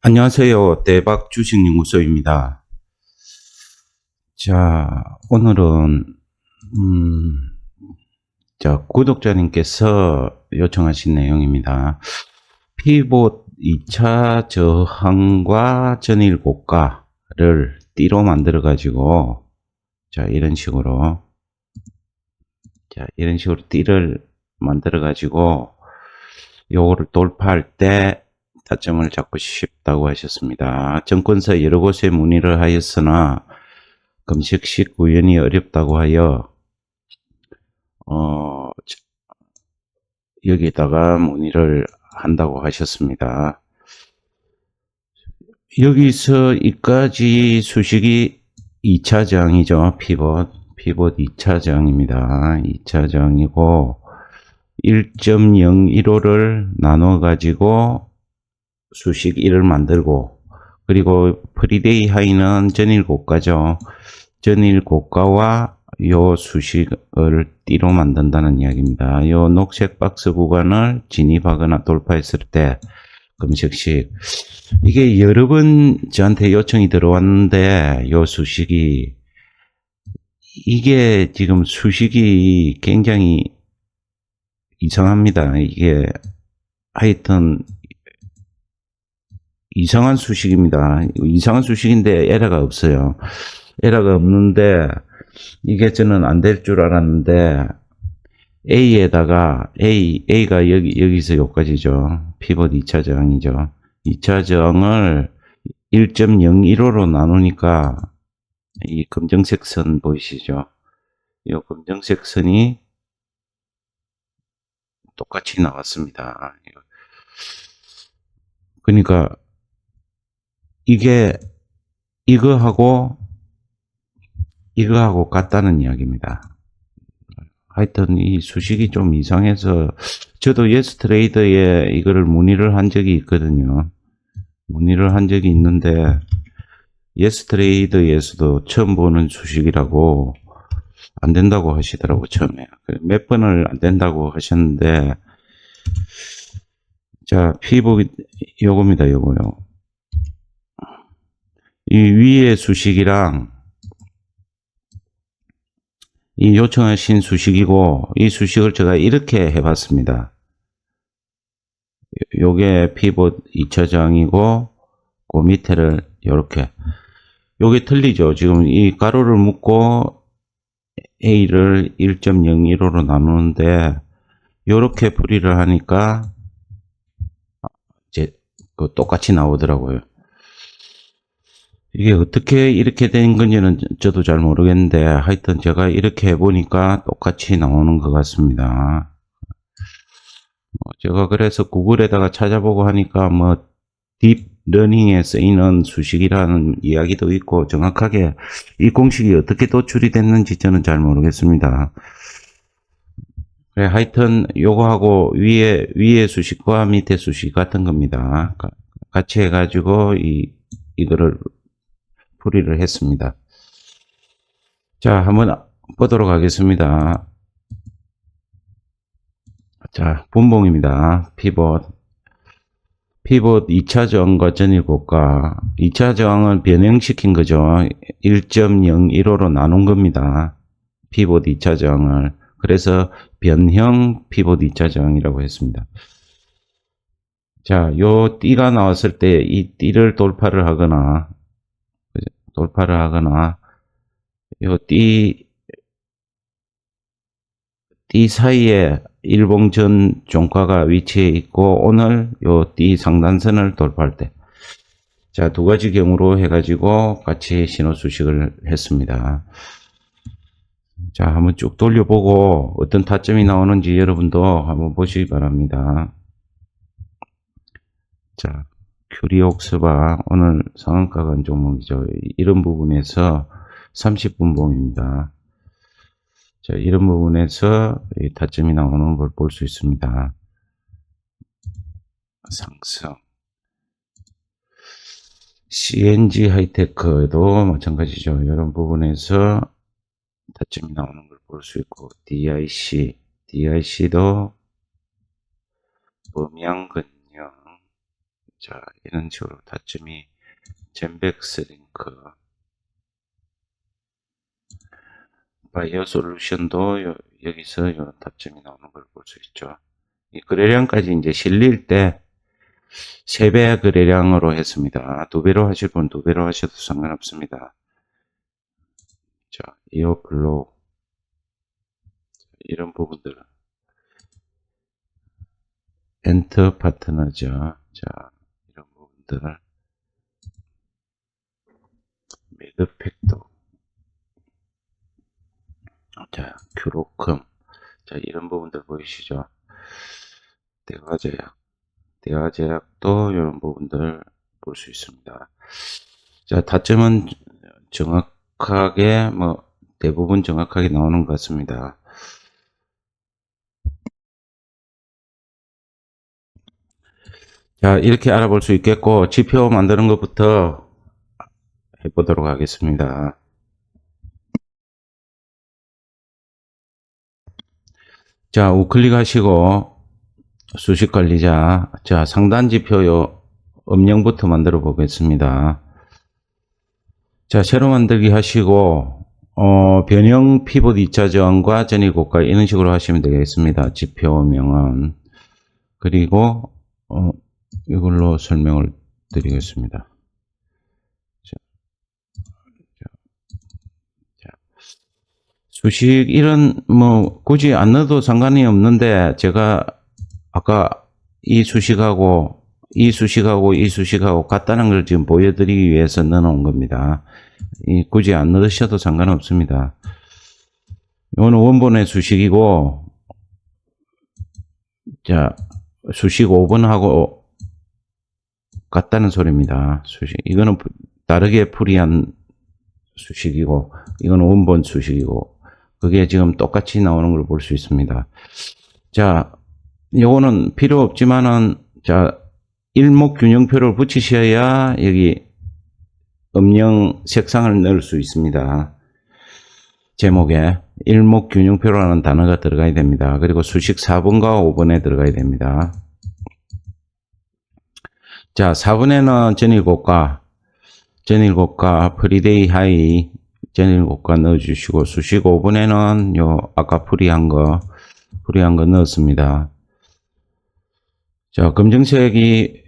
안녕하세요. 대박 주식연구소입니다. 자, 오늘은, 음, 자, 구독자님께서 요청하신 내용입니다. 피봇 2차 저항과 전일 고가를 띠로 만들어 가지고, 자, 이런 식으로, 자, 이런 식으로 띠를 만들어 가지고, 요거를 돌파할 때 타점을 잡고 싶다고 하셨습니다. 정권사 여러 곳에 문의를 하였으나 금식식 구현이 어렵다고 하여 어, 저- 여기다가 문의를 한다고 하셨습니다. 여기서 이까지 수식이 2차 저항이죠. 피봇. 피봇 2차 저항입니다. 2차 저항이고 1.015를 나눠 가지고 수식 1을 만들고 그리고 프리데이 하이는 전일 고가죠. 전일 고가와 요 수식을 띠로 만든다는 이야기입니다. 요 녹색 박스 구간을 진입하거나 돌파했을 때 금식식 이게 여러 번 저한테 요청이 들어왔는데 요 수식이 이게 지금 수식이 굉장히 이상합니다. 이게 하여튼 이상한 수식입니다. 이상한 수식인데 에러가 없어요. 에러가 없는데 이게 저는 안 될 줄 알았는데 A에다가 A, A가 여기, 여기서 여기까지죠. 피벗 2차 저항이죠. 2차 저항을 1.015로 나누니까 이 검정색 선 보이시죠? 이 검정색 선이 똑같이 나왔습니다. 그러니까 이게 이거하고 이거하고 같다는 이야기입니다. 하여튼 이 수식이 좀 이상해서 저도 예스 트레이더에 이거를 문의를 한 적이 있거든요. 문의를 한 적이 있는데 예스 트레이더에서도 처음 보는 수식이라고 안 된다고 하시더라고 처음에. 몇 번을 안 된다고 하셨는데 자 피복이 요겁니다 요거요 이 위에 수식이랑 이 요청하신 수식이고 이 수식을 제가 이렇게 해봤습니다. 요게 피봇 2차 저항이고 그 밑에를 이렇게 요게 틀리죠. 지금 이 가로를 묶고 A를 1.015로 나누는데 요렇게 풀이를 하니까 이제 그 똑같이 나오더라고요. 이게 어떻게 이렇게 된 건지는 저도 잘 모르겠는데 하여튼 제가 이렇게 해보니까 똑같이 나오는 것 같습니다. 뭐 제가 그래서 구글에다가 찾아보고 하니까 뭐 딥 러닝에 쓰이는 수식이라는 이야기도 있고 정확하게 이 공식이 어떻게 도출이 됐는지 저는 잘 모르겠습니다. 그래, 하여튼 요거하고 위에 위에 수식과 밑에 수식 같은 겁니다. 가- 같이 해가지고 이 이거를 풀이를 했습니다. 자, 한번 보도록 하겠습니다. 자, 분봉입니다. 피봇. 피봇 2차 저항과 전일 고가. 2차 저항을 변형시킨 거죠. 1.015로 나눈 겁니다. 피봇 2차 저항을. 그래서 변형 피봇 2차 저항이라고 했습니다. 자, 요 띠가 나왔을 때 이 띠를 돌파를 하거나 돌파를 하거나 요 띠, 띠 사이에 일봉전 종가가 위치해 있고 오늘 요 띠 상단선을 돌파할 때 자, 두 가지 경우로 해가지고 같이 신호 수식을 했습니다. 자, 한번 쭉 돌려보고 어떤 타점이 나오는지 여러분도 한번 보시기 바랍니다. 자, 큐리옥스바 오늘 상한가가 한 종목이죠. 이런 부분에서 30분봉입니다. 자, 이런 부분에서 이 타점이 나오는 걸 볼 수 있습니다. 상승. CNG 하이테크도 마찬가지죠. 이런 부분에서 타점이 나오는 걸 볼 수 있고 DIC, DIC도 범양근형 자 이런 식으로 타점이 젠백스 링크 바이오 솔루션도 요- 여기서 이런 타점이 나오는 걸 볼 수 있죠. 이 거래량까지 이제 실릴 때 3배 거래량으로 했습니다. 두 배로 하실 분 두 배로 하셔도 상관없습니다. 자, 이어 블록 이런 부분들 엔터 파트너죠. 자, 이런 부분들 매드 팩도 자, 큐로금 자, 이런 부분들 보이시죠? 대화제약 대화제약도 이런 부분들 볼 수 있습니다. 자, 타점은 정확하게 뭐 대부분 정확하게 나오는 것 같습니다. 자, 이렇게 알아볼 수 있겠고 지표 만드는 것부터 해보도록 하겠습니다. 자, 우클릭 하시고 수식 관리자 자, 상단 지표요 음영부터 만들어 보겠습니다. 자, 새로 만들기 하시고 어, 변형 피봇 2차 저항과 전일 고가 이런 식으로 하시면 되겠습니다. 지표 명은 그리고 어, 이걸로 설명을 드리겠습니다. 자, 자, 자. 수식 이런 뭐 굳이 안 넣어도 상관이 없는데 제가 아까 이 수식하고 이 수식하고 이 수식하고 같다는 걸 지금 보여드리기 위해서 넣어놓은 겁니다. 이 굳이 안 넣으셔도 상관없습니다. 이거는 원본의 수식이고 자 수식 5번하고 같다는 소리입니다. 수식 이거는 부- 다르게 풀이한 수식이고 이건 원본 수식이고 그게 지금 똑같이 나오는 걸 볼 수 있습니다. 자, 요거는 필요 없지만은 자 일목 균형표를 붙이셔야 여기 음영 색상을 넣을 수 있습니다. 제목에 일목 균형표라는 단어가 들어가야 됩니다. 그리고 수식 4번과 5번에 들어가야 됩니다. 자, 4번에는 전일고가, 전일고가, 프리데이 하이, 전일고가 넣어주시고, 수식 5번에는 요, 아까 풀이한 거, 풀이한 거 넣었습니다. 자, 검정색이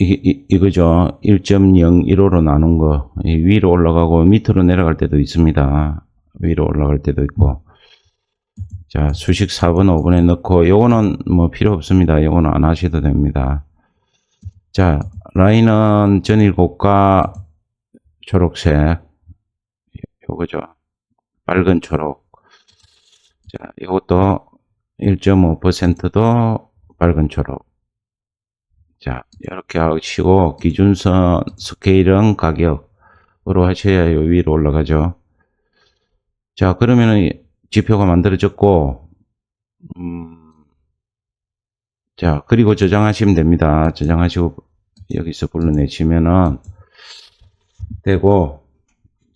이, 이, 거죠 1.015로 나눈 거. 이 위로 올라가고 밑으로 내려갈 때도 있습니다. 위로 올라갈 때도 있고. 자, 수식 4번, 5번에 넣고, 요거는 뭐 필요 없습니다. 요거는 안 하셔도 됩니다. 자, 라인은 전일 고가 초록색. 요거죠. 빨간 초록. 자, 이것도 1.5%도 빨간 초록. 자, 이렇게 하시고, 기준선 스케일은 가격으로 하셔야 요 위로 올라가죠. 자, 그러면은 지표가 만들어졌고, 음, 자, 그리고 저장하시면 됩니다. 저장하시고, 여기서 불러내시면은 되고,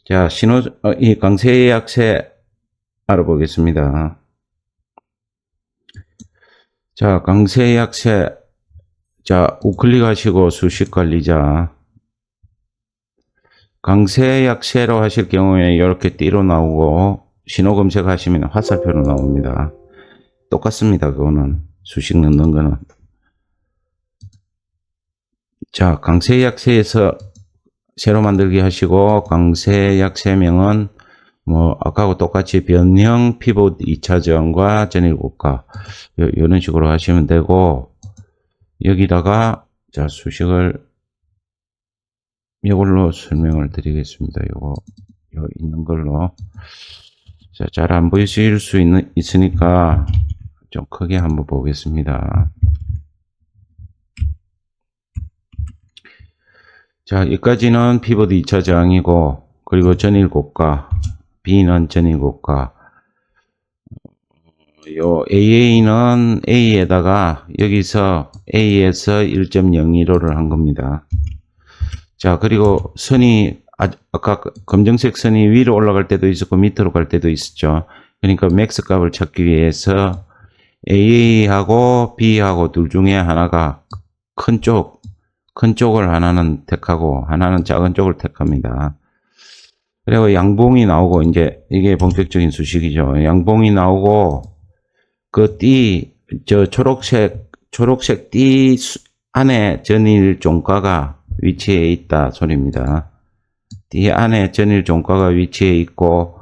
자, 신호, 어, 이 강세 약세 알아보겠습니다. 자, 강세 약세. 자, 우클릭 하시고 수식 관리자. 강세 약세로 하실 경우에 이렇게 띠로 나오고 신호 검색하시면 화살표로 나옵니다. 똑같습니다. 그거는 수식 넣는 거는. 자, 강세 약세에서 새로 만들기 하시고 강세 약세명은 뭐 아까하고 똑같이 변형 피봇 2차 저항과 전일 고가 요- 이런 식으로 하시면 되고 여기다가 자 수식을 이걸로 설명을 드리겠습니다. 요거 요 있는 걸로 자 잘 안 보이실 수 있는 있으니까 좀 크게 한번 보겠습니다. 자 여기까지는 피보드 2차 저항이고 그리고 전일 고가 B는 전일 고가 요 AA는 A에다가 여기서 A에서 1.015를 한 겁니다. 자, 그리고 선이 아, 아까 그 검정색 선이 위로 올라갈 때도 있었고 밑으로 갈 때도 있었죠. 그러니까 맥스 값을 찾기 위해서 A하고 B하고 둘 중에 하나가 큰 쪽, 큰 쪽을 하나는 택하고 하나는 작은 쪽을 택합니다. 그리고 양봉이 나오고 이제 이게 본격적인 수식이죠. 양봉이 나오고 그 띠, 저 초록색, 초록색 띠 수- 안에 전일 종가가 위치해 있다 소리입니다. 띠 안에 전일 종가가 위치해 있고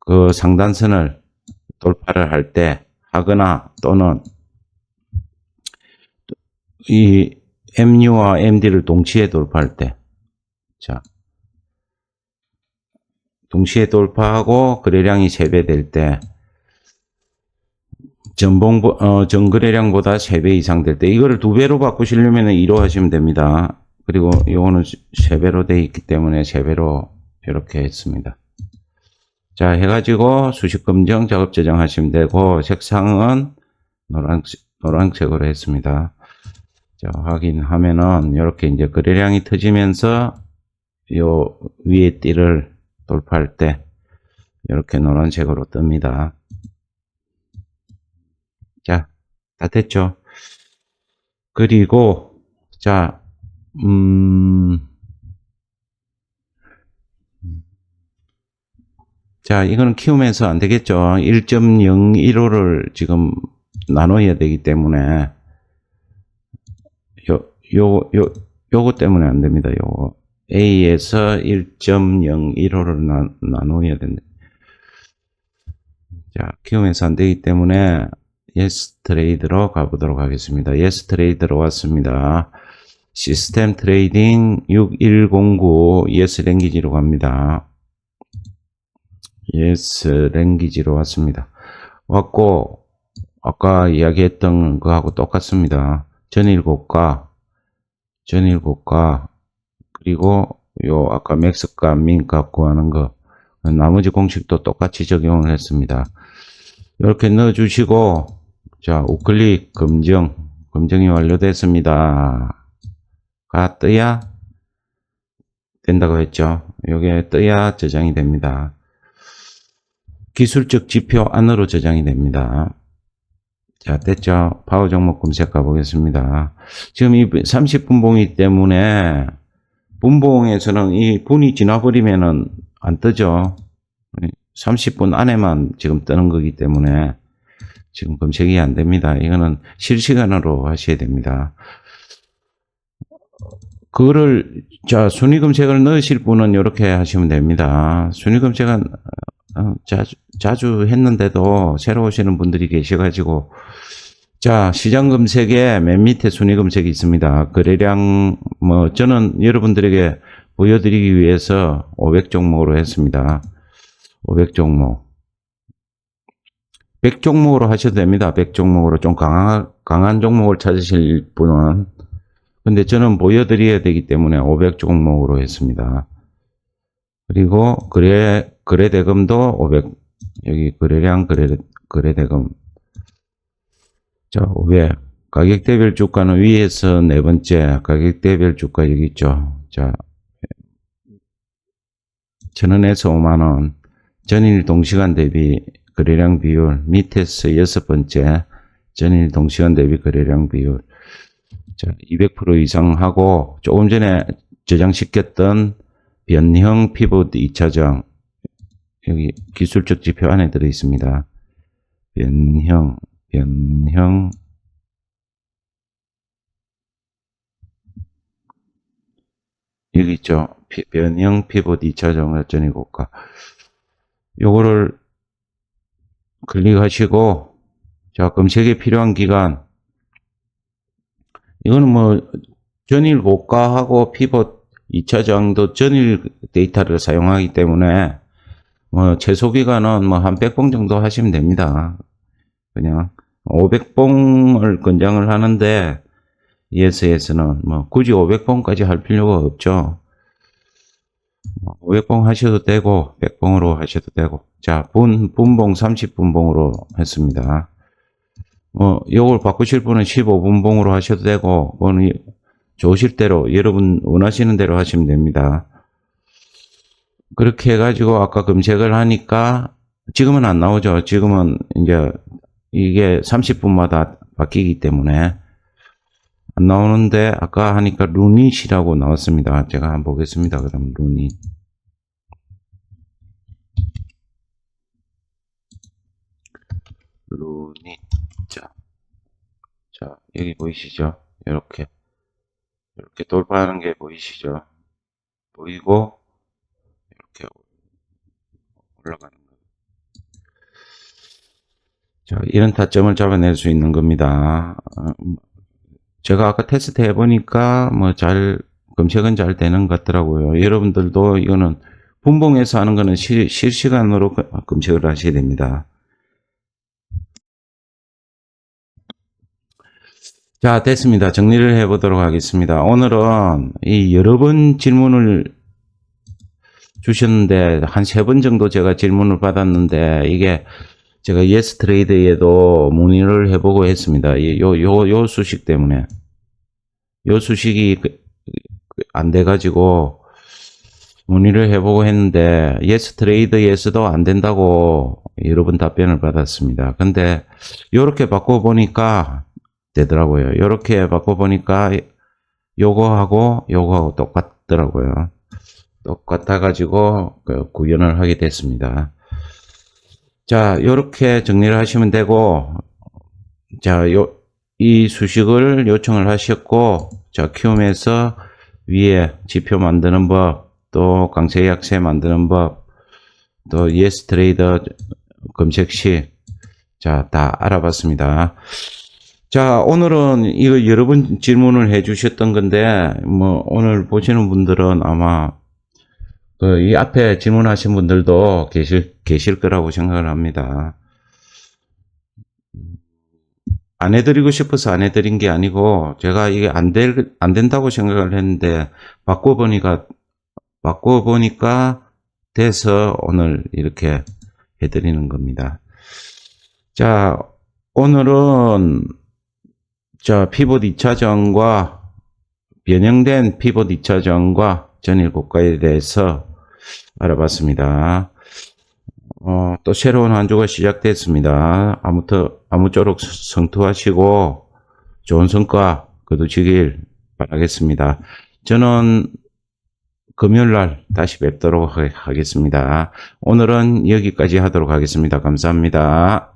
그 상단선을 돌파를 할 때 하거나 또는 이 MU와 MD를 동시에 돌파할 때, 자, 동시에 돌파하고 거래량이 3배 될 때, 전봉, 어, 전거래량보다 3배 이상 될 때, 이거를 2배로 바꾸시려면 2로 하시면 됩니다. 그리고 이거는 3배로 돼 있기 때문에 3배로 이렇게 했습니다. 자, 해가지고 수식 검정 작업 저장하시면 되고, 색상은 노란색, 노란색으로 했습니다. 자, 확인하면은, 이렇게 이제 거래량이 터지면서, 요 위에 띠를 돌파할 때, 이렇게 노란색으로 뜹니다. 자, 다 됐죠? 그리고, 자, 음, 자, 이거는 키우면서 안 되겠죠. 1.015를 지금 나눠야 되기 때문에, 요, 요, 요, 요거 때문에 안 됩니다. 요거. A에서 1.015를 나, 나눠야 된다. 자, 키우면서 안 되기 때문에, 예스 트레이드로 가보도록 하겠습니다. 예스 트레이드로 왔습니다. 시스템 트레이딩 6109 예스 랭귀지로 갑니다. 예스 랭귀지로 왔습니다. 왔고, 아까 이야기했던 거하고 똑같습니다. 전일고가, 전일고가, 그리고 요 아까 맥스값, 민값 구하는 거, 나머지 공식도 똑같이 적용을 했습니다. 이렇게 넣어 주시고, 자, 우클릭 검정, 검정이 완료됐습니다. 가 떠야 된다고 했죠. 요게 떠야 저장이 됩니다. 기술적 지표 안으로 저장이 됩니다. 자, 됐죠? 파워 종목 검색 가보겠습니다. 지금 이 30분 봉이기 때문에 분봉에서는 이 분이 지나버리면은 안 뜨죠. 30분 안에만 지금 뜨는 거기 때문에 지금 검색이 안 됩니다. 이거는 실시간으로 하셔야 됩니다. 그거를 자 순위 검색을 넣으실 분은 이렇게 하시면 됩니다. 순위 검색은 어, 자주 자주 했는데도 새로 오시는 분들이 계셔가지고 자 시장 검색에 맨 밑에 순위 검색이 있습니다. 거래량 뭐 저는 여러분들에게 보여드리기 위해서 500 종목으로 했습니다. 500 종목. 100 종목으로 하셔도 됩니다. 100 종목으로 좀 강한, 강한 종목을 찾으실 분은. 근데 저는 보여드려야 되기 때문에 500 종목으로 했습니다. 그리고 거래, 거래대금도 500, 여기 거래량, 거래, 거래대금. 자, 500. 가격 대별 주가는 위에서 네 번째, 가격 대별 주가 여기 있죠. 자, 천원에서 5만원. 전일 동시간 대비 거래량 비율 밑에서 여섯 번째 전일 동시간 대비 거래량 비율 자, 200% 이상 하고 조금 전에 저장시켰던 변형 피봇 2차장 여기 기술적 지표 안에 들어 있습니다. 변형 변형 여기 있죠. 피- 변형 피봇 2차장 어쩌니 고가 요거를 클릭하시고 자 검색에 필요한 기간 이거는 뭐 전일 고가하고 피벗 2차 정도 전일 데이터를 사용하기 때문에 뭐 최소 기간은 뭐 한 100봉 정도 하시면 됩니다. 그냥 500봉을 권장을 하는데 ES에서는 뭐 굳이 500봉까지 할 필요가 없죠. 500봉 하셔도 되고 100봉으로 하셔도 되고 자 분, 분봉 30분봉으로 했습니다. 뭐 요걸 바꾸실 분은 15분봉으로 하셔도 되고 뭐는 좋으실 대로 여러분 원하시는 대로 하시면 됩니다. 그렇게 해가지고 아까 검색을 하니까 지금은 안 나오죠. 지금은 이제 이게 30분마다 바뀌기 때문에 안 나오는데 아까 하니까 루닛이라고 나왔습니다. 제가 한번 보겠습니다. 그럼 루닛. 루닛. 자, 자 여기 보이시죠? 이렇게 이렇게 돌파하는 게 보이시죠? 보이고 올라가는 거. 자, 이런 타점을 잡아낼 수 있는 겁니다. 어, 음, 제가 아까 테스트 해보니까 뭐 잘 검색은 잘 되는 것 같더라고요. 여러분들도 이거는 분봉에서 하는 거는 실, 실시간으로 그- 검색을 하셔야 됩니다. 자, 됐습니다. 정리를 해보도록 하겠습니다. 오늘은 이 여러 번 질문을 주셨는데 한 세 번 정도 제가 질문을 받았는데 이게 제가 예스 트레이드에도 문의를 해보고 했습니다. 이- 요, 요, 요 수식 때문에. 요 수식이 그- 그- 안 돼가지고 문의를 해보고 했는데 예스 트레이드에서도 안 된다고 여러 번 답변을 받았습니다. 근데 요렇게 바꿔보니까 되더라고요. 요렇게 바꿔보니까 요거하고 요거하고 똑같더라고요. 똑같아가지고 그 구현을 하게 됐습니다. 자, 요렇게 정리를 하시면 되고, 자, 요, 이 수식을 요청을 하셨고, 자, 키움에서 위에 지표 만드는 법, 또 강세 약세 만드는 법, 또 예스 트레이더 검색 시, 자, 다 알아봤습니다. 자, 오늘은 이거 여러 번 질문을 해 주셨던 건데, 뭐, 오늘 보시는 분들은 아마, 그, 이 앞에 질문하신 분들도 계실, 계실 거라고 생각을 합니다. 안 해드리고 싶어서 안 해드린 게 아니고, 제가 이게 안 될, 안 된다고 생각을 했는데, 바꿔보니까, 바꿔보니까 돼서 오늘 이렇게 해드리는 겁니다. 자, 오늘은, 자, 피봇 2차전과 변형된 피봇 2차전과 전일 고가에 대해서 알아봤습니다. 어, 또 새로운 한 주가 시작됐습니다. 아무튼, 아무쪼록 성투하시고 좋은 성과 거두시길 바라겠습니다. 저는 금요일 날 다시 뵙도록 하- 하겠습니다. 오늘은 여기까지 하도록 하겠습니다. 감사합니다.